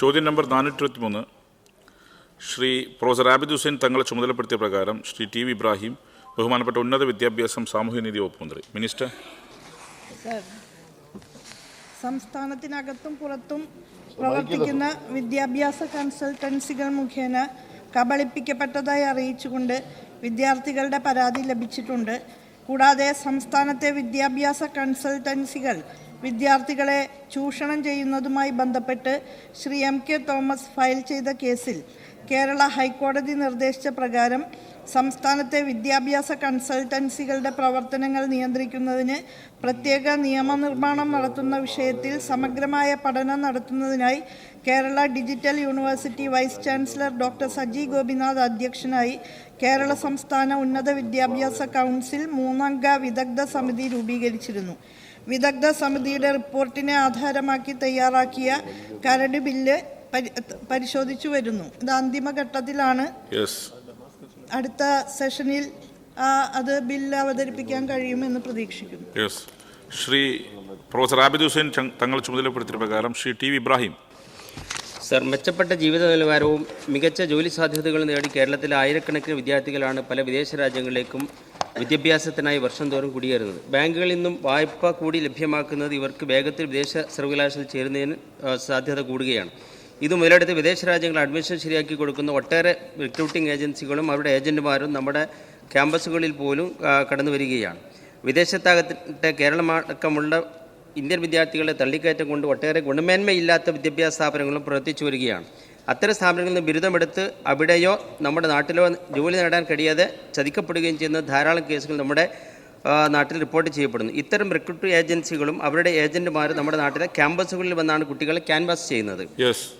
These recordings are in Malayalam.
ചോദ്യം നമ്പർ നാനൂറ്റി ഇരുപത്തിമൂന്ന് ശ്രീ പ്രൊഫസർ ആബിദ് ഹുസൈൻ തങ്ങളെ ചുമതലപ്പെടുത്തിയ പ്രകാരം ശ്രീ ടി വി ഇബ്രാഹിം ബഹുമാനപ്പെട്ട ഉന്നത വിദ്യാഭ്യാസം സാമൂഹ്യനീതി വകുപ്പ് മന്ത്രി. മിനിസ്റ്റർ. സർ സംസ്ഥാനത്തിനകത്തും പുറത്തും പ്രവർത്തിക്കുന്ന വിദ്യാഭ്യാസ കൺസൾട്ടൻസികൾ മുഖേന കബളിപ്പിക്കപ്പെട്ടതായി അറിയിച്ചുകൊണ്ട് വിദ്യാർത്ഥികളുടെ പരാതി ലഭിച്ചിട്ടുണ്ട്. കൂടാതെ സംസ്ഥാനത്തെ വിദ്യാഭ്യാസ കൺസൾട്ടൻസികൾ വിദ്യാർത്ഥികളെ ചൂഷണം ചെയ്യുന്നതുമായി ബന്ധപ്പെട്ട് Shri M K Thomas file ചെയ്ത കേസിൽ കേരള ഹൈക്കോടതി നിർദ്ദേശിച്ച പ്രകാരം സംസ്ഥാനത്തെ വിദ്യാഭ്യാസ കൺസൾട്ടൻസികളുടെ പ്രവർത്തനങ്ങൾ നിയന്ത്രിക്കുന്നതിന് പ്രത്യേക നിയമനിർമ്മാണം നടത്തുന്ന വിഷയത്തിൽ സമഗ്രമായ പഠനം നടത്തുന്നതിനായി Kerala digital university vice chancellor doctor Saji Gopinath അധ്യക്ഷനായി കേരള സംസ്ഥാന ഉന്നത വിദ്യാഭ്യാസ കൗൺസിൽ മൂന്നംഗ വിദഗ്ധ സമിതി രൂപീകരിച്ചിരുന്നു. വിദഗ്ധ സമിതിയുടെ റിപ്പോർട്ടിനെ ആധാരമാക്കി തയ്യാറാക്കിയ കരട് ബില്ല് പരിശോധിച്ചു വരുന്നു. ഇത് അന്തിമഘട്ടത്തിലാണ് യെസ് അടുത്ത സെഷനിൽ ആ, അത് ബില്ല് അവതരിപ്പിക്കാൻ കഴിയുമെന്ന് പ്രതീക്ഷിക്കുന്നു. യെസ് ശ്രീ പ്രൊഫസർ ആബിദ് ഹുസൈൻ തങ്ങൾ ചുമതലപ്പെടുത്തിയ പ്രകാരം Shri T V Ibrahim. Sir മെച്ചപ്പെട്ട ജീവിത നിലവാരവും മികച്ച ജോലി സാധ്യതകളും നേടി കേരളത്തിലെ ആയിരക്കണക്കിന് വിദ്യാർത്ഥികളാണ് പല വിദേശ രാജ്യങ്ങളിലേക്കും വിദ്യാഭ്യാസത്തിനായി വർഷം തോറും കുടിയേറുന്നത്. ബാങ്കുകളിൽ നിന്നും വായ്പ കൂടി ലഭ്യമാക്കുന്നത് ഇവർക്ക് വേഗത്തിൽ വിദേശ സർവകലാശാലയിൽ ചേരുന്നതിന് സാധ്യത കൂടുകയാണ്. ഇത് മുതലെടുത്ത് വിദേശ രാജ്യങ്ങൾ അഡ്മിഷൻ ശരിയാക്കി കൊടുക്കുന്ന ഒട്ടേറെ റിക്രൂട്ടിംഗ് ഏജൻസികളും അവരുടെ ഏജന്റുമാരും നമ്മുടെ ക്യാമ്പസുകളിൽ പോലും കടന്നു വരികയാണ്. വിദേശത്താകട്ടെ കേരളമടക്കമുള്ള ഇന്ത്യൻ വിദ്യാർത്ഥികളെ തള്ളിക്കയറ്റം കൊണ്ട് ഒട്ടേറെ ഗുണമേന്മയില്ലാത്ത വിദ്യാഭ്യാസ സ്ഥാപനങ്ങളും പ്രവർത്തിച്ചു വരികയാണ്. അത്തരം സ്ഥാപനങ്ങളിൽ നിന്ന് ബിരുദമെടുത്ത് അവിടെയോ നമ്മുടെ നാട്ടിലോ ജോലി നേടാൻ കഴിയാതെ ചതിക്കപ്പെടുകയും ചെയ്യുന്ന ധാരാളം കേസുകൾ നമ്മുടെ നാട്ടിൽ റിപ്പോർട്ട് ചെയ്യപ്പെടുന്നു. ഇത്തരം റിക്രൂട്ട് ഏജൻസികളും അവരുടെ ഏജന്റുമാർ നമ്മുടെ നാട്ടിലെ ക്യാമ്പസുകളിൽ വന്നാണ് കുട്ടികളെ ക്യാൻവാസ് ചെയ്യുന്നത്.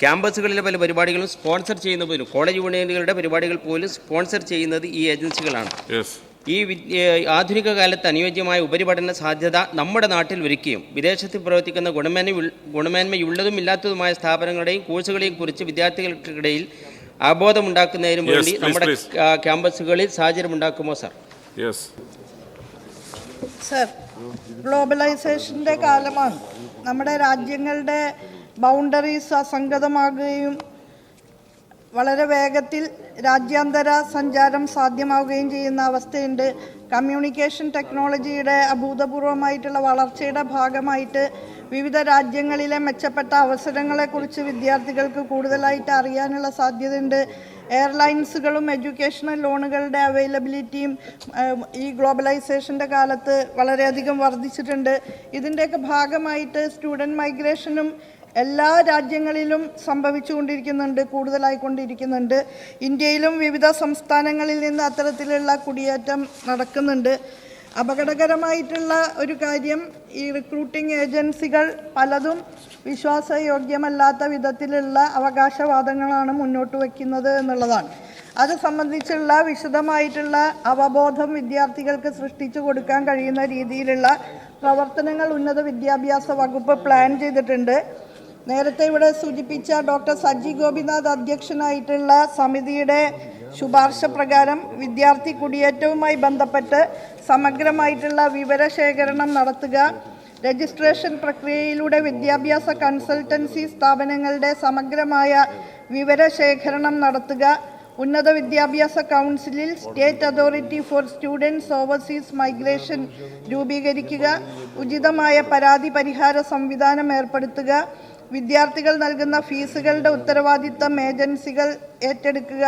ക്യാമ്പസുകളിലെ പല പരിപാടികളും സ്പോൺസർ ചെയ്യുന്ന പോലും കോളേജ് യൂണിയനുകളുടെ പരിപാടികൾ പോലും സ്പോൺസർ ചെയ്യുന്നത് ഈ ഏജൻസികളാണ്. ഈ വിദ്യ ആധുനിക കാലത്ത് അനുയോജ്യമായ ഉപരിപഠന സാധ്യത നമ്മുടെ നാട്ടിൽ ഒരുക്കുകയും വിദേശത്ത് പ്രവർത്തിക്കുന്ന ഗുണമേന്മ ഗുണമേന്മയുള്ളതും ഇല്ലാത്തതുമായ സ്ഥാപനങ്ങളുടെയും കോഴ്സുകളെയും കുറിച്ച് വിദ്യാർത്ഥികൾക്കിടയിൽ അവബോധമുണ്ടാക്കുന്നതിനും വേണ്ടി നമ്മുടെ ക്യാമ്പസുകളിൽ സാഹചര്യം ഉണ്ടാക്കുമോ സാർ? യെസ് സർ ഗ്ലോബലൈസേഷന്റെ കാലമാണ്. നമ്മുടെ രാജ്യങ്ങളുടെ ബൗണ്ടറീസ് അസംഗതമാകുകയും വളരെ വേഗത്തിൽ രാജ്യാന്തര സഞ്ചാരം സാധ്യമാവുകയും ചെയ്യുന്ന അവസ്ഥയുണ്ട്. കമ്മ്യൂണിക്കേഷൻ ടെക്നോളജിയുടെ അഭൂതപൂർവമായിട്ടുള്ള വളർച്ചയുടെ ഭാഗമായിട്ട് വിവിധ രാജ്യങ്ങളിലെ മെച്ചപ്പെട്ട അവസരങ്ങളെക്കുറിച്ച് വിദ്യാർത്ഥികൾക്ക് കൂടുതലായിട്ട് അറിയാനുള്ള സാധ്യതയുണ്ട്. എയർലൈൻസുകളും എഡ്യൂക്കേഷണൽ ലോണുകളുടെ അവൈലബിലിറ്റിയും ഈ ഗ്ലോബലൈസേഷന്റെ കാലത്ത് വളരെയധികം വർദ്ധിച്ചിട്ടുണ്ട്. ഇതിന്റെയൊക്കെ ഭാഗമായിട്ട് സ്റ്റുഡന്റ് മൈഗ്രേഷനും എല്ലാ രാജ്യങ്ങളിലും സംഭവിച്ചുകൊണ്ടിരിക്കുന്നുണ്ട് കൂടുതലായിക്കൊണ്ടിരിക്കുന്നുണ്ട്. ഇന്ത്യയിലും വിവിധ സംസ്ഥാനങ്ങളിൽ നിന്ന് അത്തരത്തിലുള്ള കുടിയേറ്റം നടക്കുന്നുണ്ട്. അപകടകരമായിട്ടുള്ള ഒരു കാര്യം ഈ റിക്രൂട്ടിംഗ് ഏജൻസികൾ പലതും വിശ്വാസയോഗ്യമല്ലാത്ത വിധത്തിലുള്ള അവകാശവാദങ്ങളാണ് മുന്നോട്ട് വയ്ക്കുന്നത് എന്നുള്ളതാണ്. അത് സംബന്ധിച്ചുള്ള വിശദമായിട്ടുള്ള അവബോധം വിദ്യാർത്ഥികൾക്ക് സൃഷ്ടിച്ചു കൊടുക്കാൻ കഴിയുന്ന രീതിയിലുള്ള പ്രവർത്തനങ്ങൾ ഉന്നത വിദ്യാഭ്യാസ വകുപ്പ് പ്ലാൻ ചെയ്തിട്ടുണ്ട്. നേരത്തെ ഇവിടെ സൂചിപ്പിച്ച ഡോക്ടർ സജി ഗോപിനാഥ് അധ്യക്ഷനായിട്ടുള്ള സമിതിയുടെ ശുപാർശ പ്രകാരം വിദ്യാർത്ഥി കുടിയേറ്റവുമായി ബന്ധപ്പെട്ട് സമഗ്രമായിട്ടുള്ള വിവരശേഖരണം നടത്തുക രജിസ്ട്രേഷൻ പ്രക്രിയയിലൂടെ വിദ്യാഭ്യാസ കൺസൾട്ടൻസി സ്ഥാപനങ്ങളുടെ സമഗ്രമായ വിവരശേഖരണം നടത്തുക ഉന്നത വിദ്യാഭ്യാസ കൗൺസിലിൽ state authority for students overseas migration രൂപീകരിക്കുക ഉചിതമായ പരാതി പരിഹാര സംവിധാനം ഏർപ്പെടുത്തുക വിദ്യാർത്ഥികൾ നൽകുന്ന ഫീസുകളുടെ ഉത്തരവാദിത്തം ഏജൻസികൾ ഏറ്റെടുക്കുക.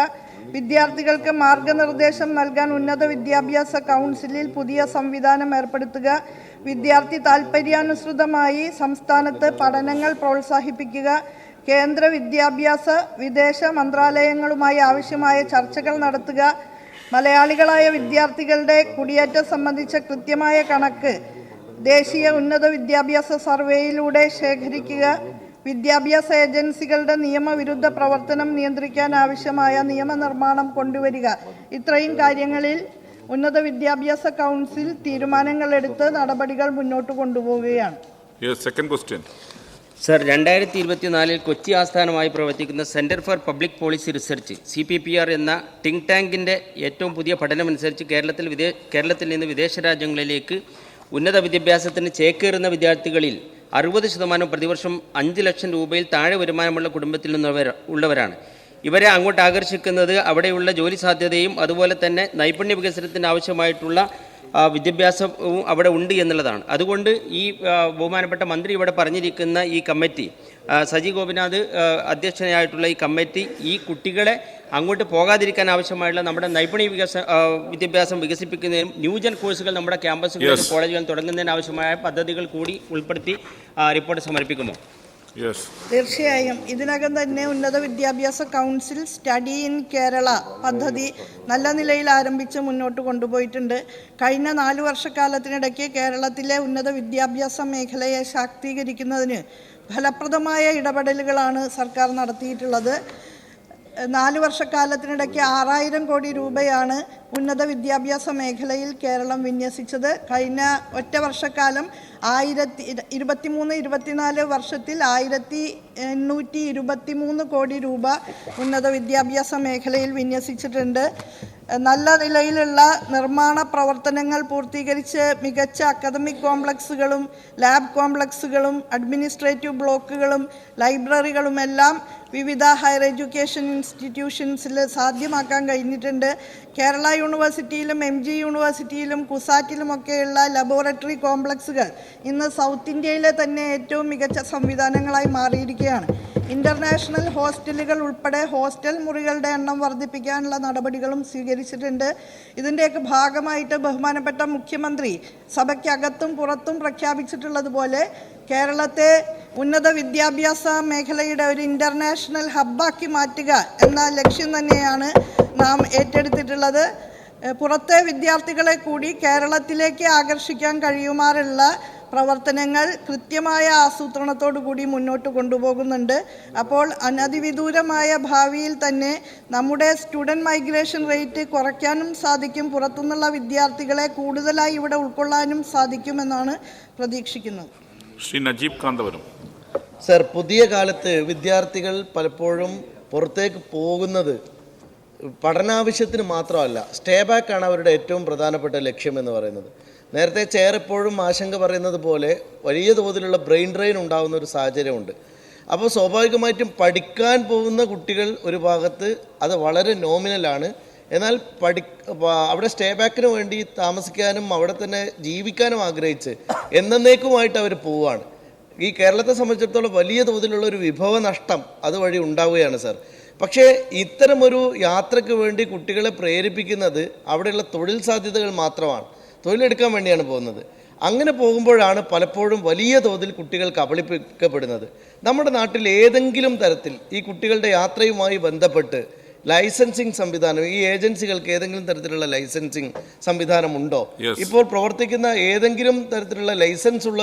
വിദ്യാർത്ഥികൾക്ക് മാർഗനിർദ്ദേശം നൽകാൻ ഉന്നത വിദ്യാഭ്യാസ കൗൺസിലിൽ പുതിയ സംവിധാനം ഏർപ്പെടുത്തുക. വിദ്യാർത്ഥി താൽപ്പര്യാനുസൃതമായി സംസ്ഥാനത്ത് പഠനങ്ങൾ പ്രോത്സാഹിപ്പിക്കുക. കേന്ദ്ര വിദ്യാഭ്യാസ വിദേശ മന്ത്രാലയങ്ങളുമായി ആവശ്യമായ ചർച്ചകൾ നടത്തുക. മലയാളികളായ വിദ്യാർത്ഥികളുടെ കുടിയേറ്റം സംബന്ധിച്ച കൃത്യമായ കണക്ക് ദേശീയ ഉന്നത വിദ്യാഭ്യാസ സർവേയിലൂടെ ശേഖരിക്കുക. വിദ്യാഭ്യാസ ഏജൻസികളുടെ നിയമവിരുദ്ധ പ്രവർത്തനം നിയന്ത്രിക്കാൻ ആവശ്യമായ നിയമനിർമ്മാണം കൊണ്ടുവരിക. ഇത്രയും കാര്യങ്ങളിൽ ഉന്നത വിദ്യാഭ്യാസ കൗൺസിൽ തീരുമാനങ്ങൾ എടുത്ത് നടപടികൾ മുന്നോട്ട് കൊണ്ടുപോവുകയാണ്. സെക്കൻഡ് ക്വസ്റ്റ്യൻ സർ രണ്ടായിരത്തി ഇരുപത്തിനാലിൽ കൊച്ചി ആസ്ഥാനമായി പ്രവർത്തിക്കുന്ന centre for public policy research C P P R എന്ന തിങ്ക് ടാങ്കിന്റെ ഏറ്റവും പുതിയ പഠനമനുസരിച്ച് കേരളത്തിൽ വിദേ കേരളത്തിൽ നിന്ന് വിദേശ രാജ്യങ്ങളിലേക്ക് ഉന്നത വിദ്യാഭ്യാസത്തിന് ചേക്കേറുന്ന വിദ്യാർത്ഥികളിൽ അറുപത് ശതമാനം പ്രതിവർഷം അഞ്ച് ലക്ഷം രൂപയിൽ താഴെ വരുമാനമുള്ള കുടുംബത്തിൽ നിന്നവർ ഉള്ളവരാണ്. ഇവരെ അങ്ങോട്ട് ആകർഷിക്കുന്നത് അവിടെയുള്ള ജോലി സാധ്യതയും അതുപോലെ തന്നെ നൈപുണ്യ വികസനത്തിന് ആവശ്യമായിട്ടുള്ള വിദ്യാഭ്യാസവും അവിടെ ഉണ്ട് എന്നുള്ളതാണ്. അതുകൊണ്ട് ഈ ബഹുമാനപ്പെട്ട മന്ത്രി ഇവിടെ പറഞ്ഞിരിക്കുന്ന ഈ കമ്മിറ്റി സജി ഗോപിനാഥ് അധ്യക്ഷനായിട്ടുള്ള ഈ കമ്മിറ്റി ഈ കുട്ടികളെ അങ്ങോട്ട് പോകാതിരിക്കാൻ ആവശ്യമായിട്ടുള്ള നമ്മുടെ നൈപുണ്യ വികസ വിദ്യാഭ്യാസം വികസിപ്പിക്കുന്നതിനും ന്യൂജൻ കോഴ്സുകൾ നമ്മുടെ ക്യാമ്പസുകളിലും കോളേജുകളിൽ തുടങ്ങുന്നതിന് ആവശ്യമായ പദ്ധതികൾ കൂടി ഉൾപ്പെടുത്തി റിപ്പോർട്ട് സമർപ്പിക്കുമോ യെസ് തീർച്ചയായും. ഇതിനകം തന്നെ ഉന്നത വിദ്യാഭ്യാസ കൗൺസിൽ സ്റ്റഡി ഇൻ കേരള പദ്ധതി നല്ല നിലയിൽ ആരംഭിച്ച് മുന്നോട്ട് കൊണ്ടുപോയിട്ടുണ്ട്. കഴിഞ്ഞ നാല് വർഷക്കാലത്തിനിടയ്ക്ക് കേരളത്തിലെ ഉന്നത വിദ്യാഭ്യാസ മേഖലയെ ശാക്തീകരിക്കുന്നതിന് ഫലപ്രദമായ ഇടപെടലുകളാണ് സർക്കാർ നടത്തിയിട്ടുള്ളത്. നാല് വർഷക്കാലത്തിനിടയ്ക്ക് ആറായിരം കോടി രൂപയാണ് ഉന്നത വിദ്യാഭ്യാസ മേഖലയിൽ കേരളം വിന്യസിച്ചത്. കഴിഞ്ഞ ഒറ്റ വർഷക്കാലം ആയിരത്തി ഇരുപത്തിമൂന്ന് ഇരുപത്തിനാല് വർഷത്തിൽ ആയിരത്തി എണ്ണൂറ്റി ഇരുപത്തിമൂന്ന് കോടി രൂപ ഉന്നത വിദ്യാഭ്യാസ മേഖലയിൽ വിന്യസിച്ചിട്ടുണ്ട്. നല്ല നിലയിലുള്ള നിർമ്മാണ പ്രവർത്തനങ്ങൾ പൂർത്തീകരിച്ച് മികച്ച അക്കാദമിക് കോംപ്ലക്സുകളും ലാബ് കോംപ്ലക്സുകളും അഡ്മിനിസ്ട്രേറ്റീവ് ബ്ലോക്കുകളും ലൈബ്രറികളുമെല്ലാം വിവിധ ഹയർ എഡ്യൂക്കേഷൻ ഇൻസ്റ്റിറ്റ്യൂഷൻസിൽ സാധ്യമാക്കാൻ കഴിഞ്ഞിട്ടുണ്ട്. കേരള യൂണിവേഴ്സിറ്റിയിലും എം ജി യൂണിവേഴ്സിറ്റിയിലും കുസാറ്റിലുമൊക്കെയുള്ള ലബോറട്ടറി കോംപ്ലക്സുകൾ ഇന്ന് സൗത്ത് ഇന്ത്യയിലെ തന്നെ ഏറ്റവും മികച്ച സംവിധാനങ്ങളായി മാറിയിരിക്കുകയാണ്. ഇന്റർനാഷണൽ ഹോസ്റ്റലുകൾ ഉൾപ്പെടെ ഹോസ്റ്റൽ മുറികളുടെ എണ്ണം വർദ്ധിപ്പിക്കാനുള്ള നടപടികളും സ്വീകരിച്ചിട്ടുണ്ട്. ഇതിന്റെയൊക്കെ ഭാഗമായിട്ട് ബഹുമാനപ്പെട്ട മുഖ്യമന്ത്രി സഭയ്ക്കകത്തും പുറത്തും പ്രഖ്യാപിച്ചിട്ടുള്ളതുപോലെ കേരളത്തെ ഉന്നത വിദ്യാഭ്യാസ മേഖലയുടെ ഒരു ഇന്റർനാഷണൽ ഹബ്ബാക്കി മാറ്റുക എന്ന ലക്ഷ്യം തന്നെയാണ് നാം ഏറ്റെടുത്തിട്ടുള്ളത്. പുറത്തെ വിദ്യാർത്ഥികളെ കൂടി കേരളത്തിലേക്ക് ആകർഷിക്കാൻ കഴിയുമാറുള്ള പ്രവർത്തനങ്ങൾ കൃത്യമായ ആസൂത്രണത്തോടു കൂടി മുന്നോട്ട് കൊണ്ടുപോകുന്നുണ്ട്. അപ്പോൾ അനധിവിദൂരമായ ഭാവിയിൽ തന്നെ നമ്മുടെ സ്റ്റുഡന്റ് മൈഗ്രേഷൻ റേറ്റ് കുറയ്ക്കാനും സാധിക്കും പുറത്തുനിന്നുള്ള വിദ്യാർത്ഥികളെ കൂടുതലായി ഇവിടെ ഉൾക്കൊള്ളാനും സാധിക്കുമെന്നാണ് പ്രതീക്ഷിക്കുന്നത്. ശ്രീ നജീബ് കാന്തപുരം. സർ പുതിയ കാലത്ത് വിദ്യാർത്ഥികൾ പലപ്പോഴും പുറത്തേക്ക് പോകുന്നത് പഠനാവശ്യത്തിന് മാത്രമല്ല സ്റ്റേ ബാക്കാണ് ആണ് അവരുടെ ഏറ്റവും പ്രധാനപ്പെട്ട ലക്ഷ്യം എന്ന് പറയുന്നത്. നേരത്തെ ചെയർ എപ്പോഴും ആശങ്ക പറയുന്നത് പോലെ വലിയ തോതിലുള്ള ബ്രെയിൻ ഡ്രെയിൻ ഉണ്ടാകുന്ന ഒരു സാഹചര്യമുണ്ട്. അപ്പോൾ സ്വാഭാവികമായിട്ടും പഠിക്കാൻ പോകുന്ന കുട്ടികൾ ഒരു ഭാഗത്ത് അത് വളരെ നോമിനലാണ് എന്നാൽ പഠി അവിടെ സ്റ്റേ ബാക്കിന് വേണ്ടി താമസിക്കാനും അവിടെ തന്നെ ജീവിക്കാനും ആഗ്രഹിച്ച് എന്നേക്കുമായിട്ട് അവർ പോവുകയാണ്. ഈ കേരളത്തെ സംബന്ധിച്ചിടത്തോളം വലിയ തോതിലുള്ള ഒരു വിഭവ നഷ്ടം അതുവഴി ഉണ്ടാവുകയാണ് സർ. പക്ഷേ ഇത്തരമൊരു യാത്രയ്ക്ക് വേണ്ടി കുട്ടികളെ പ്രേരിപ്പിക്കുന്നത് അവിടെയുള്ള തൊഴിൽ സാധ്യതകൾ മാത്രമാണ്. തൊഴിലെടുക്കാൻ വേണ്ടിയാണ് പോകുന്നത്. അങ്ങനെ പോകുമ്പോഴാണ് പലപ്പോഴും വലിയ തോതിൽ കുട്ടികൾ കബളിപ്പിക്കപ്പെടുന്നത്. നമ്മുടെ നാട്ടിൽ ഏതെങ്കിലും തരത്തിൽ ഈ കുട്ടികളുടെ യാത്രയുമായി ബന്ധപ്പെട്ട് ലൈസൻസിങ് സംവിധാനം ഈ ഏജൻസികൾക്ക് ഏതെങ്കിലും തരത്തിലുള്ള ലൈസൻസിങ് സംവിധാനം ഉണ്ടോ ഇപ്പോൾ പ്രവർത്തിക്കുന്ന ഏതെങ്കിലും തരത്തിലുള്ള ലൈസൻസ് ഉള്ള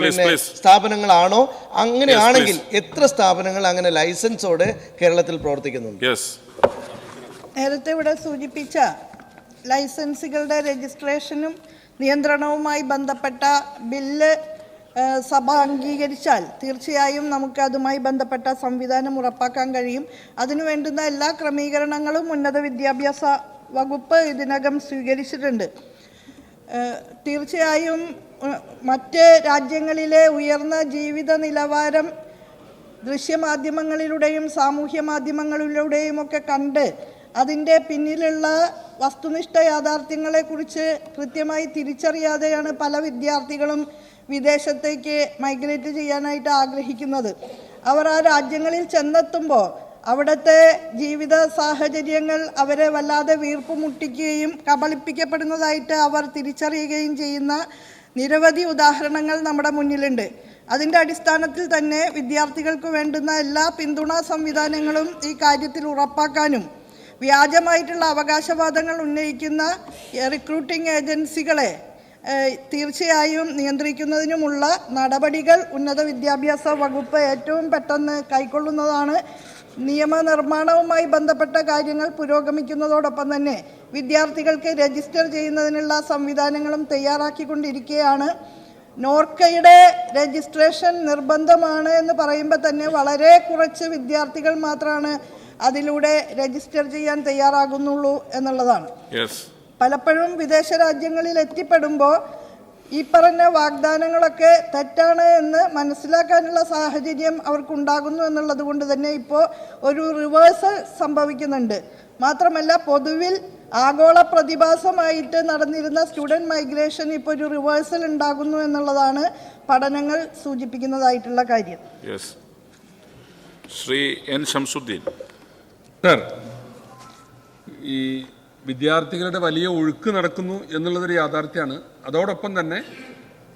പിന്നെ സ്ഥാപനങ്ങളാണോ? അങ്ങനെയാണെങ്കിൽ എത്ര സ്ഥാപനങ്ങൾ അങ്ങനെ ലൈസൻസോടെ കേരളത്തിൽ പ്രവർത്തിക്കുന്നുണ്ട്? നേരത്തെ ഇവിടെ സൂചിപ്പിച്ച ലൈസൻസുകളുടെ രജിസ്ട്രേഷനും നിയന്ത്രണവുമായി ബന്ധപ്പെട്ട ബില്ല് സഭ അംഗീകരിച്ചാൽ തീർച്ചയായും നമുക്ക് അതുമായി ബന്ധപ്പെട്ട സംവിധാനം ഉറപ്പാക്കാൻ കഴിയും. അതിനുവേണ്ടുന്ന എല്ലാ ക്രമീകരണങ്ങളും ഉന്നത വിദ്യാഭ്യാസ വകുപ്പ് ഇതിനകം സ്വീകരിച്ചിട്ടുണ്ട്. തീർച്ചയായും മറ്റ് രാജ്യങ്ങളിലെ ഉയർന്ന ജീവിത നിലവാരം ദൃശ്യമാധ്യമങ്ങളിലൂടെയും സാമൂഹ്യ മാധ്യമങ്ങളിലൂടെയും ഒക്കെ കണ്ട് അതിന്റെ പിന്നിലുള്ള വസ്തുനിഷ്ഠ യാഥാർത്ഥ്യങ്ങളെക്കുറിച്ച് കൃത്യമായി തിരിച്ചറിയാതെയാണ് പല വിദ്യാർത്ഥികളും വിദേശത്തേക്ക് മൈഗ്രേറ്റ് ചെയ്യാനായിട്ട് ആഗ്രഹിക്കുന്നത്. അവർ ആ രാജ്യങ്ങളിൽ ചെന്നെത്തുമ്പോൾ അവിടുത്തെ ജീവിത സാഹചര്യങ്ങൾ അവരെ വല്ലാതെ വീർപ്പുമുട്ടിക്കുകയും കബളിപ്പിക്കപ്പെടുന്നതായിട്ട് അവർ തിരിച്ചറിയുകയും ചെയ്യുന്ന നിരവധി ഉദാഹരണങ്ങൾ നമ്മുടെ മുന്നിലുണ്ട്. അതിന്റെ അടിസ്ഥാനത്തിൽ തന്നെ വിദ്യാർത്ഥികൾക്ക് വേണ്ടുന്ന എല്ലാ പിന്തുണാ സംവിധാനങ്ങളും ഈ കാര്യത്തിൽ ഉറപ്പാക്കാനും വ്യാജമായിട്ടുള്ള അവകാശവാദങ്ങൾ ഉന്നയിക്കുന്ന റിക്രൂട്ടിംഗ് ഏജൻസികളെ തീർച്ചയായും നിയന്ത്രിക്കുന്നതിനുമുള്ള നടപടികൾ ഉന്നത വിദ്യാഭ്യാസ വകുപ്പ് ഏറ്റവും പെട്ടെന്ന് കൈക്കൊള്ളുന്നതാണ്. നിയമനിർമ്മാണവുമായി ബന്ധപ്പെട്ട കാര്യങ്ങൾ പുരോഗമിക്കുന്നതോടൊപ്പം തന്നെ വിദ്യാർത്ഥികൾക്ക് രജിസ്റ്റർ ചെയ്യുന്നതിനുള്ള സംവിധാനങ്ങളും തയ്യാറാക്കിക്കൊണ്ടിരിക്കുകയാണ്. നോർക്കയുടെ രജിസ്ട്രേഷൻ നിർബന്ധമാണ് എന്ന് പറയുമ്പോൾ തന്നെ വളരെ കുറച്ച് വിദ്യാർത്ഥികൾ മാത്രമാണ് അതിലൂടെ രജിസ്റ്റർ ചെയ്യാൻ തയ്യാറാകുന്നുള്ളൂ എന്നുള്ളതാണ്. പലപ്പോഴും വിദേശ രാജ്യങ്ങളിൽ എത്തിപ്പെടുമ്പോൾ ഈ പറഞ്ഞ വാഗ്ദാനങ്ങളൊക്കെ തെറ്റാണ് എന്ന് മനസ്സിലാക്കാനുള്ള സാഹചര്യം അവർക്കുണ്ടാകുന്നു എന്നുള്ളത് കൊണ്ട് തന്നെ ഇപ്പോൾ ഒരു റിവേഴ്സൽ സംഭവിക്കുന്നുണ്ട്. മാത്രമല്ല പൊതുവിൽ ആഗോള പ്രതിഭാസമായിട്ട് നടന്നിരുന്ന സ്റ്റുഡന്റ് മൈഗ്രേഷൻ ഇപ്പോൾ ഒരു റിവേഴ്സൽ ഉണ്ടാകുന്നു എന്നുള്ളതാണ് പഠനങ്ങൾ സൂചിപ്പിക്കുന്നതായിട്ടുള്ള കാര്യം. ശ്രീ എൻ ഷംസുദ്ദീൻ ഈ വിദ്യാർത്ഥികളുടെ വലിയ ഒഴുക്ക് നടക്കുന്നു എന്നുള്ളതൊരു യാഥാർത്ഥ്യമാണ്. അതോടൊപ്പം തന്നെ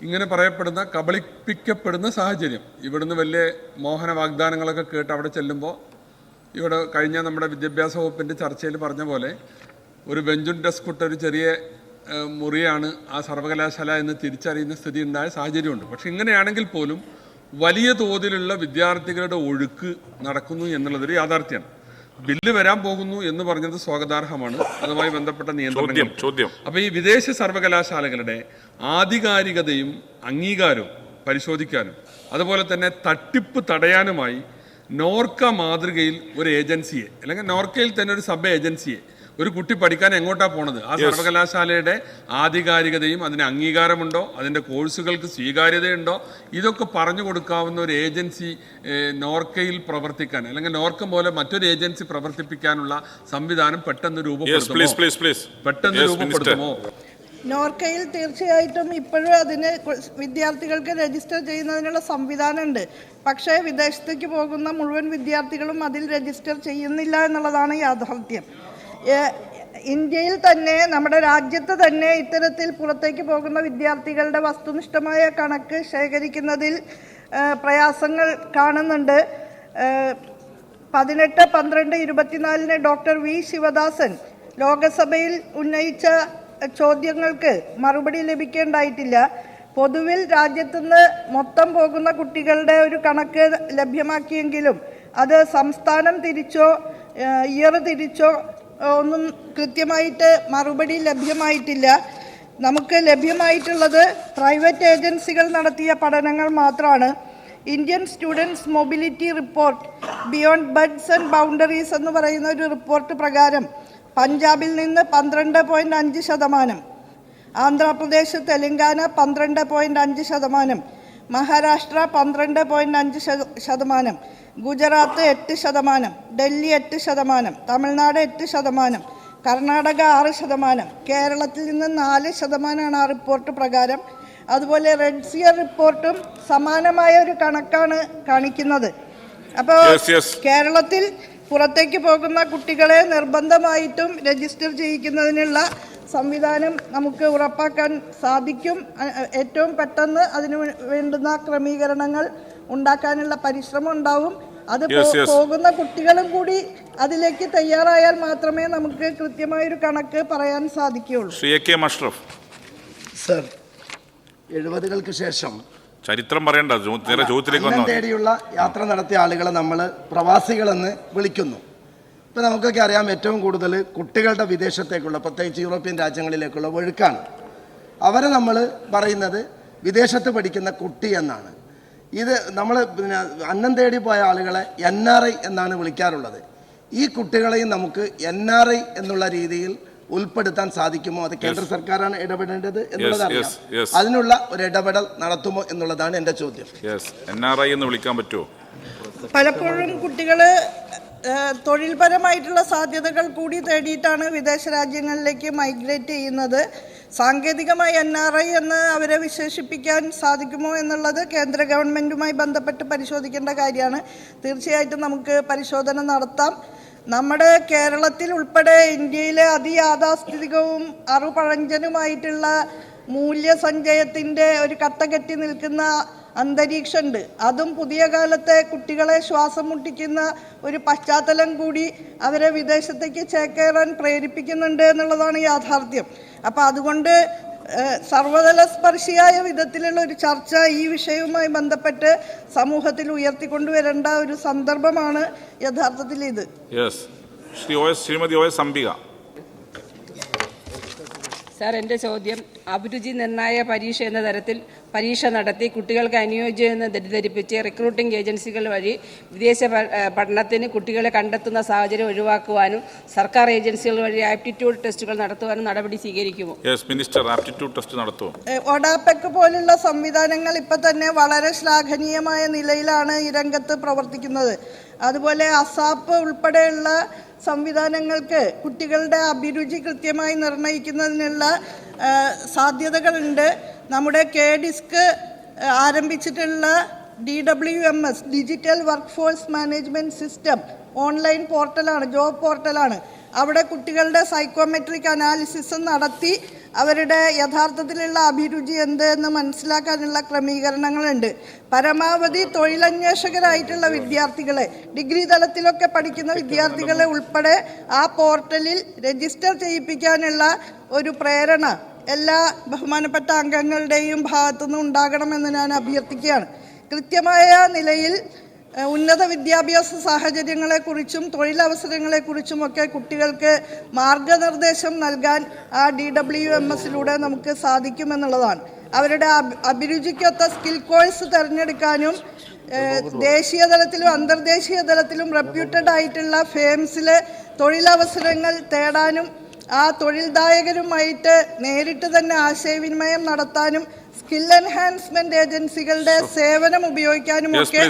ഇങ്ങനെ പറയപ്പെടുന്ന കബളിപ്പിക്കപ്പെടുന്ന സാഹചര്യം. ഇവിടുന്ന് വലിയ മോഹന വാഗ്ദാനങ്ങളൊക്കെ കേട്ട് അവിടെ ചെല്ലുമ്പോൾ ഇവിടെ കഴിഞ്ഞ നമ്മുടെ വിദ്യാഭ്യാസ വകുപ്പിന്റെ ചർച്ചയിൽ പറഞ്ഞ പോലെ ഒരു ബെഞ്ചും ഡെസ്ക് ഇട്ട ഒരു ചെറിയ മുറിയാണ് ആ സർവകലാശാല എന്ന് തിരിച്ചറിയുന്ന സ്ഥിതി ഉണ്ടായ സാഹചര്യമുണ്ട്. പക്ഷെ ഇങ്ങനെയാണെങ്കിൽ പോലും വലിയ തോതിലുള്ള വിദ്യാർത്ഥികളുടെ ഒഴുക്ക് നടക്കുന്നു എന്നുള്ളതൊരു യാഥാർത്ഥ്യമാണ്. ബില്ല് വരാൻ പോകുന്നു എന്ന് പറഞ്ഞത് സ്വാഗതാർഹമാണ്. അതുമായി ബന്ധപ്പെട്ട നിയന്ത്രണം ചോദ്യം. അപ്പൊ ഈ വിദേശ സർവകലാശാലകളുടെ ആധികാരികതയും അംഗീകാരവും പരിശോധിക്കാനും അതുപോലെ തന്നെ തട്ടിപ്പ് തടയാനുമായി നോർക്ക മാതൃകയിൽ ഒരു ഏജൻസിയെ അല്ലെങ്കിൽ നോർക്കയിൽ തന്നെ ഒരു സബ് ഏജൻസിയെ ഒരു കുട്ടി പഠിക്കാൻ എങ്ങോട്ടാ പോണത്? ആ സർവകലാശാലയുടെ ആധികാരികതയും അതിന് അംഗീകാരമുണ്ടോ? അതിന്റെ കോഴ്സുകൾക്ക് സ്വീകാര്യതയുണ്ടോ? ഇതൊക്കെ പറഞ്ഞു കൊടുക്കാവുന്ന ഒരു ഏജൻസി നോർക്കയിൽ പ്രവർത്തിക്കാൻ അല്ലെങ്കിൽ നോർക്ക പോലെ മറ്റൊരു ഏജൻസി പ്രവർത്തിപ്പിക്കാനുള്ള സംവിധാനം പെട്ടെന്ന് രൂപപ്പെടുത്തുമോ? പ്ലീസ് പ്ലീസ് പെട്ടെന്ന് രൂപപ്പെടുത്തുമോ? നോർക്കയിൽ തീർച്ചയായിട്ടും ഇപ്പോഴും അതിന് വിദ്യാർത്ഥികൾക്ക് രജിസ്റ്റർ ചെയ്യുന്നതിനുള്ള സംവിധാനമുണ്ട്. പക്ഷേ വിദേശത്തേക്ക് പോകുന്ന മുഴുവൻ വിദ്യാർത്ഥികളും അതിൽ രജിസ്റ്റർ ചെയ്യുന്നില്ല എന്നുള്ളതാണ് യാഥാർത്ഥ്യം. ഇന്ത്യയിൽ തന്നെ നമ്മുടെ രാജ്യത്ത് തന്നെ ഇത്തരത്തിൽ പുറത്തേക്ക് പോകുന്ന വിദ്യാർത്ഥികളുടെ വസ്തുനിഷ്ഠമായ കണക്ക് ശേഖരിക്കുന്നതിൽ പ്രയാസങ്ങൾ കാണുന്നുണ്ട്. പതിനെട്ട് പന്ത്രണ്ട് ഇരുപത്തിനാലിന് ഡോക്ടർ വി ശിവദാസൻ ലോകസഭയിൽ ഉന്നയിച്ച ചോദ്യങ്ങൾക്ക് മറുപടി ലഭിക്കേണ്ടായിട്ടില്ല. പൊതുവിൽ രാജ്യത്തുനിന്ന് മൊത്തം പോകുന്ന കുട്ടികളുടെ ഒരു കണക്ക് ലഭ്യമാക്കിയെങ്കിലും അത് സംസ്ഥാനം തിരിച്ചോ ഇയർ തിരിച്ചോ ഒന്നും കൃത്യമായിട്ട് മറുപടി ലഭ്യമായിട്ടില്ല. നമുക്ക് ലഭ്യമായിട്ടുള്ളത് പ്രൈവറ്റ് ഏജൻസികൾ നടത്തിയ പഠനങ്ങൾ മാത്രമാണ്. Indian students mobility report beyond buds and boundaries എന്ന് പറയുന്ന ഒരു റിപ്പോർട്ട് പ്രകാരം പഞ്ചാബിൽ നിന്ന് പന്ത്രണ്ട് പോയിന്റ് അഞ്ച് ശതമാനം ആന്ധ്രാപ്രദേശ് തെലങ്കാന പന്ത്രണ്ട് പോയിന്റ് അഞ്ച് ശതമാനം മഹാരാഷ്ട്ര പന്ത്രണ്ട് പോയിന്റ് അഞ്ച് ശത- ശതമാനം ഗുജറാത്ത് എട്ട് ശതമാനം ഡൽഹി എട്ട് ശതമാനം തമിഴ്നാട് എട്ട് ശതമാനം കർണാടക ആറ് ശതമാനം കേരളത്തിൽ നിന്ന് നാല് ശതമാനമാണ് ആ റിപ്പോർട്ട് പ്രകാരം അതുപോലെ റെഡ് സിയർ റിപ്പോർട്ടും സമാനമായ ഒരു കണക്കാണ് കാണിക്കുന്നത് അപ്പോൾ. കേരളത്തിൽ പുറത്തേക്ക് പോകുന്ന കുട്ടികളെ നിർബന്ധമായിട്ടും രജിസ്റ്റർ ചെയ്യിക്കുന്നതിനുള്ള സംവിധാനം നമുക്ക് ഉറപ്പാക്കാൻ സാധിക്കും. ഏറ്റവും പെട്ടെന്ന് അതിന് വേണ്ടുന്ന ക്രമീകരണങ്ങൾ ഉണ്ടാക്കാനുള്ള പരിശ്രമം ഉണ്ടാവും. അത്. പോകുന്ന കുട്ടികളും കൂടി അതിലേക്ക് തയ്യാറായാൽ മാത്രമേ നമുക്ക് കൃത്യമായൊരു കണക്ക് പറയാൻ സാധിക്കുകയുള്ളൂ. Shri A K Mashraf. Sir എഴുപതുകൾക്ക് ശേഷം ചരിത്രം പറയണ്ട ചോദ്യത്തിലേക്ക് തേടിയുള്ള യാത്ര നടത്തിയ ആളുകളെ നമ്മൾ പ്രവാസികളെന്ന് വിളിക്കുന്നു. ഇപ്പം നമുക്കൊക്കെ അറിയാം ഏറ്റവും കൂടുതൽ കുട്ടികളുടെ വിദേശത്തേക്കുള്ള പ്രത്യേകിച്ച് യൂറോപ്യൻ രാജ്യങ്ങളിലേക്കുള്ള ഒഴുക്കാണ്. അവരെ നമ്മൾ പറയുന്നത് വിദേശത്ത് പഠിക്കുന്ന കുട്ടി എന്നാണ്. ഇത് നമ്മൾ പിന്നെ അന്നം തേടി പോയ ആളുകളെ എൻ ആർ ഐ എന്നാണ് വിളിക്കാറുള്ളത്. ഈ കുട്ടികളെയും നമുക്ക് എൻ ആർ ഐ എന്നുള്ള രീതിയിൽ ഉൾപ്പെടുത്താൻ സാധിക്കുമോ? അത് കേന്ദ്ര സർക്കാരാണ് ഇടപെടേണ്ടത് എന്നുള്ളത് yes, അറിയാം yes. അതിനുള്ള ഒരു ഇടപെടൽ നടത്തുമോ എന്നുള്ളതാണ് എന്റെ ചോദ്യം. യെസ് എൻ ആർ ഐ എന്ന് വിളിക്കാൻ പറ്റുമോ പലപ്പോഴും കുട്ടികൾ തൊഴിൽപരമായിട്ടുള്ള സാധ്യതകൾ കൂടി തേടിയിട്ടാണ് വിദേശ രാജ്യങ്ങളിലേക്ക് മൈഗ്രേറ്റ് ചെയ്യുന്നത്. സാങ്കേതികമായി എൻ ആർ ഐ എന്ന് അവരെ വിശേഷിപ്പിക്കാൻ സാധിക്കുമോ എന്നുള്ളത് കേന്ദ്ര ഗവൺമെന്റുമായി ബന്ധപ്പെട്ട് പരിശോധിക്കേണ്ട കാര്യമാണ്. തീർച്ചയായിട്ടും നമുക്ക് പരിശോധന നടത്താം. നമ്മുടെ കേരളത്തിൽ ഉൾപ്പെടെ ഇന്ത്യയിലെ അതിയാഥാസ്ഥിതികവും അറുപഴഞ്ചനുമായിട്ടുള്ള മൂല്യസഞ്ചയത്തിന്റെ ഒരു കട്ട കെട്ടി നിൽക്കുന്ന അന്തരീക്ഷമുണ്ട് അതും പുതിയ കാലത്തെ കുട്ടികളെ ശ്വാസം മുട്ടിക്കുന്ന ഒരു പശ്ചാത്തലം കൂടി അവരെ വിദേശത്തേക്ക് ചേക്കേറാൻ പ്രേരിപ്പിക്കുന്നുണ്ട് എന്നുള്ളതാണ് യാഥാർത്ഥ്യം. അപ്പോൾ അതുകൊണ്ട് സർവതല സ്പർശിയായ വിധത്തിലുള്ള ഒരു ചർച്ച ഈ വിഷയവുമായി ബന്ധപ്പെട്ട് സമൂഹത്തിൽ ഉയർത്തിക്കൊണ്ടുവരേണ്ട ഒരു സന്ദർഭമാണ് യഥാർത്ഥത്തിൽ ഇത്. Yes Shri O S Shrimati O S Ambika. Sir എന്റെ ചോദ്യം അഭിരുചി നിർണായ പരീക്ഷ എന്ന തരത്തിൽ പരീക്ഷ നടത്തി കുട്ടികൾക്ക് അനുയോജ്യമെന്ന് തെറ്റിദ്ധരിപ്പിച്ച് റിക്രൂട്ടിംഗ് ഏജൻസികൾ വഴി വിദേശ പഠനത്തിന് കുട്ടികളെ കണ്ടെത്തുന്ന സാഹചര്യം ഒഴിവാക്കുവാനും സർക്കാർ ഏജൻസികൾ വഴി ആപ്റ്റിറ്റ്യൂഡ് ടെസ്റ്റുകൾ നടത്തുവാനും നടപടി സ്വീകരിക്കുമോ? യെസ് മിനിസ്റ്റർ ആപ്റ്റിറ്റ്യൂഡ് ടെസ്റ്റ് നടത്തുമോ ഒഡാപെക് പോലുള്ള സംവിധാനങ്ങൾ ഇപ്പൊ തന്നെ വളരെ ശ്ലാഘനീയമായ നിലയിലാണ് ഈ രംഗത്ത് പ്രവർത്തിക്കുന്നത്. അതുപോലെ അസാപ്പ് ഉൾപ്പെടെയുള്ള സംവിധാനങ്ങൾക്ക് കുട്ടികളുടെ അഭിരുചി കൃത്യമായി നിർണയിക്കുന്നതിനുള്ള സാധ്യതകളുണ്ട്. നമ്മുടെ K disk ആരംഭിച്ചിട്ടുള്ള D W M S digital work force management system online പോർട്ടലാണ് job പോർട്ടലാണ് അവിടെ കുട്ടികളുടെ സൈക്കോമെട്രിക് അനാലിസിസ് നടത്തി അവരുടെ യഥാർത്ഥത്തിലുള്ള അഭിരുചി എന്ത് എന്ന് മനസ്സിലാക്കാനുള്ള ക്രമീകരണങ്ങളുണ്ട്. പരമാവധി തൊഴിലന്വേഷകരായിട്ടുള്ള വിദ്യാർത്ഥികളെ ഡിഗ്രി തലത്തിലൊക്കെ പഠിക്കുന്ന വിദ്യാർത്ഥികളെ ഉൾപ്പെടെ ആ പോർട്ടലിൽ രജിസ്റ്റർ ചെയ്യിപ്പിക്കാനുള്ള ഒരു പ്രേരണ എല്ലാ ബഹുമാനപ്പെട്ട അംഗങ്ങളുടെയും ഭാഗത്തുനിന്ന് ഉണ്ടാകണമെന്ന് ഞാൻ അഭ്യർത്ഥിക്കുകയാണ്. കൃത്യമായ നിലയിൽ ഉന്നത വിദ്യാഭ്യാസ സാഹചര്യങ്ങളെക്കുറിച്ചും തൊഴിലവസരങ്ങളെക്കുറിച്ചും ഒക്കെ കുട്ടികൾക്ക് മാർഗനിർദ്ദേശം നൽകാൻ ആ ഡി ഡബ്ല്യു എം എസിലൂടെ നമുക്ക് സാധിക്കുമെന്നുള്ളതാണ്. അവരുടെ അഭി- അഭിരുചിക്കൊത്ത സ്കിൽ കോഴ്സ് തിരഞ്ഞെടുക്കാനും ദേശീയ തലത്തിലും അന്തർദേശീയ തലത്തിലും റെപ്യൂട്ടഡ് ആയിട്ടുള്ള ഫേംസിലെ തൊഴിലവസരങ്ങൾ തേടാനും ആ തൊഴിൽദായകരുമായിട്ട് നേരിട്ട് തന്നെ ആശയവിനിമയം നടത്താനും സ്കിൽ എൻഹാൻസ്മെന്റ് ഏജൻസികളുടെ സേവനം ഉപയോഗിക്കാനും ഒക്കെ.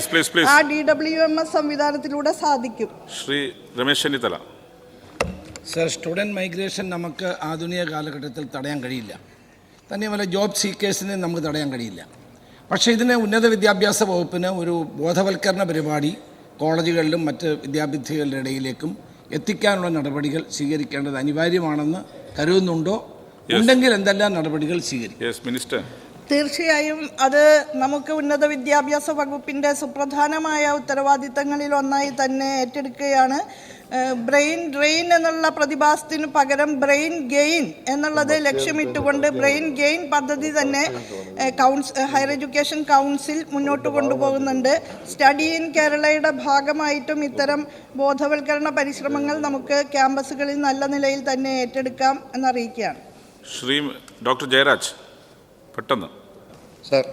ആ ഡി ഡബ്ല്യു എം എസ് സംവിധാനത്തിലൂടെ സാധിക്കും. Shri Ramesh Chennithala. Sir student migration നമുക്ക് ആധുനിക കാലഘട്ടത്തിൽ തടയാൻ കഴിയില്ല. തന്നെയുമല്ല ജോബ് സീക്കേഴ്സിനെ നമുക്ക് തടയാൻ കഴിയില്ല. പക്ഷേ ഇതിന് ഉന്നത വിദ്യാഭ്യാസ വകുപ്പിന് ഒരു ബോധവൽക്കരണ പരിപാടി കോളേജുകളിലും മറ്റ് വിദ്യാർത്ഥികളുടെ ഇടയിലേക്കും എത്തിക്കാനുള്ള നടപടികൾ സ്വീകരിക്കേണ്ടത് അനിവാര്യമാണെന്ന് കരുതുന്നുണ്ടോ? ഉണ്ടെങ്കിൽ എന്തെല്ലാം നടപടികൾ സ്വീകരിക്കും? മിനിസ്റ്റർ തീർച്ചയായും അത് നമുക്ക് ഉന്നത വിദ്യാഭ്യാസ വകുപ്പിന്റെ സുപ്രധാനമായ ഉത്തരവാദിത്തങ്ങളിൽ ഒന്നായി തന്നെ ഏറ്റെടുക്കുകയാണ്. ബ്രെയിൻ ഡ്രെയിൻ എന്നുള്ള പ്രതിഭാസത്തിന് പകരം ബ്രെയിൻ ഗെയിൻ എന്നുള്ളത് ലക്ഷ്യമിട്ടുകൊണ്ട് ബ്രെയിൻ ഗെയിൻ പദ്ധതി തന്നെ കൗൺസ് ഹയർ എഡ്യൂക്കേഷൻ കൗൺസിൽ മുന്നോട്ട് കൊണ്ടുപോകുന്നുണ്ട്. സ്റ്റഡി ഇൻ കേരളയുടെ ഭാഗമായിട്ടും ഇത്തരം ബോധവൽക്കരണ പരിശ്രമങ്ങൾ നമുക്ക് ക്യാമ്പസുകളിൽ നല്ല നിലയിൽ തന്നെ ഏറ്റെടുക്കാം എന്നറിയിക്കുകയാണ്. ശ്രീ ഡോക്ടർ ജയരാജ്. പെട്ടെന്ന്. സർ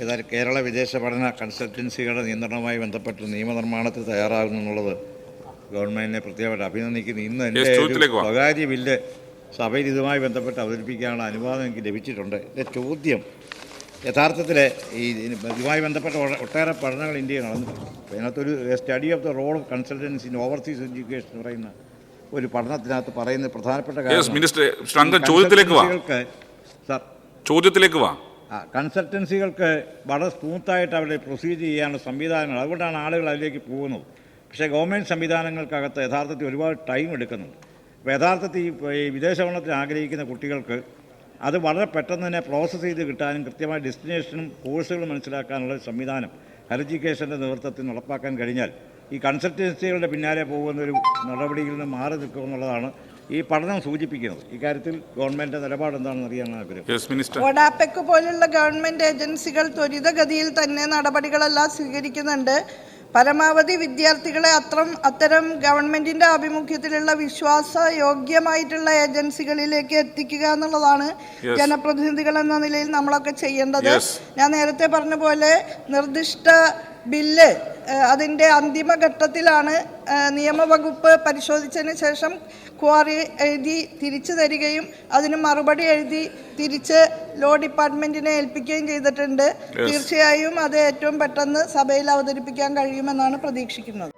ഏതായാലും കേരള വിദേശ പഠന കൺസൾട്ടൻസികളുടെ നിയന്ത്രണവുമായി ബന്ധപ്പെട്ട് നിയമനിർമ്മാണത്തിൽ തയ്യാറാകുന്നു എന്നുള്ളത് ഗവൺമെന്റിനെ പ്രത്യേകമായിട്ട് അഭിനന്ദിക്കുന്നു. ഇന്ന് എന്റെ ഒരു സ്വകാര്യ ബില്ല് സഭയിൽ ഇതുമായി ബന്ധപ്പെട്ട് അവതരിപ്പിക്കാനുള്ള അനുവാദം എനിക്ക് ലഭിച്ചിട്ടുണ്ട്. എന്റെ ചോദ്യം യഥാർത്ഥത്തിൽ ഈ ഇതുമായി ബന്ധപ്പെട്ട ഒട്ടേറെ പഠനങ്ങൾ ഇന്ത്യയിൽ നടന്നിട്ടുണ്ട്. അതിനകത്തൊരു study of the role of consultancy in overseas education എന്ന് പറയുന്ന ഒരു പഠനത്തിനകത്ത് പറയുന്ന പ്രധാനപ്പെട്ട കാര്യം ചോദ്യത്തിലേക്ക് വാ. സാർ ചോദ്യത്തിലേക്ക് വാ. കൺസൾട്ടൻസികൾക്ക് വളരെ സ്മൂത്തായിട്ട് അവിടെ പ്രൊസീജ് ചെയ്യാനുള്ള സംവിധാനങ്ങൾ. അതുകൊണ്ടാണ് ആളുകൾ അതിലേക്ക് പോകുന്നത്. പക്ഷേ ഗവൺമെന്റ് സംവിധാനങ്ങൾക്കകത്ത് യഥാർത്ഥത്തിൽ ഒരുപാട് ടൈം എടുക്കുന്നുണ്ട്. അപ്പോൾ യഥാർത്ഥത്തിൽ ഈ ഈ വിദേശ ഭരണത്തിന് ആഗ്രഹിക്കുന്ന കുട്ടികൾക്ക് അത് വളരെ പെട്ടെന്ന് തന്നെ പ്രോസസ്സ് ചെയ്ത് കിട്ടാനും കൃത്യമായ ഡെസ്റ്റിനേഷനും കോഴ്സുകളും മനസ്സിലാക്കാനുള്ള സംവിധാനം ഹയർ എഡ്യൂക്കേഷന്റെ നേതൃത്വത്തിൽ നടപ്പാക്കാൻ കഴിഞ്ഞാൽ ഈ കൺസൾട്ടൻസികളുടെ പിന്നാലെ പോകുന്ന ഒരു നടപടിയിൽ നിന്ന് മാറി നിൽക്കുമെന്നുള്ളതാണ് ഈ പഠനം സൂചിപ്പിക്കുന്നത്. ഇക്കാര്യത്തിൽ ഗവൺമെന്റ് നിലപാട് എന്താണെന്ന് അറിയാനാണ് ആഗ്രഹം. യെസ് മിനിസ്റ്റർ ഒഡാപെക് പോലുള്ള ഗവൺമെന്റ് ഏജൻസികൾ ത്വരിതഗതിയിൽ തന്നെ നടപടികളെല്ലാം സ്വീകരിക്കുന്നുണ്ട്. പരമാവധി വിദ്യാർത്ഥികളെ അത്രം അത്തരം ഗവൺമെന്റിന്റെ ആഭിമുഖ്യത്തിലുള്ള വിശ്വാസ യോഗ്യമായിട്ടുള്ള ഏജൻസികളിലേക്ക് എത്തിക്കുക എന്നുള്ളതാണ്. ജനപ്രതിനിധികൾ എന്ന നിലയിൽ നമ്മളൊക്കെ ചെയ്യേണ്ടത് ഞാൻ നേരത്തെ പറഞ്ഞ പോലെ നിർദ്ദിഷ്ട ബില്ല് അതിന്റെ അന്തിമ ഘട്ടത്തിലാണ് നിയമവകുപ്പ് പരിശോധിച്ചതിന് ശേഷം ക്വാറി എഴുതി തിരിച്ചു തരികയും അതിന് മറുപടി എഴുതി തിരിച്ച് ലോ ഡിപ്പാർട്ട്മെന്റിനെ ഏൽപ്പിക്കുകയും ചെയ്തിട്ടുണ്ട്. തീർച്ചയായും അത് ഏറ്റവും പെട്ടെന്ന് സഭയിൽ അവതരിപ്പിക്കാൻ കഴിയുമെന്നാണ് പ്രതീക്ഷിക്കുന്നത്.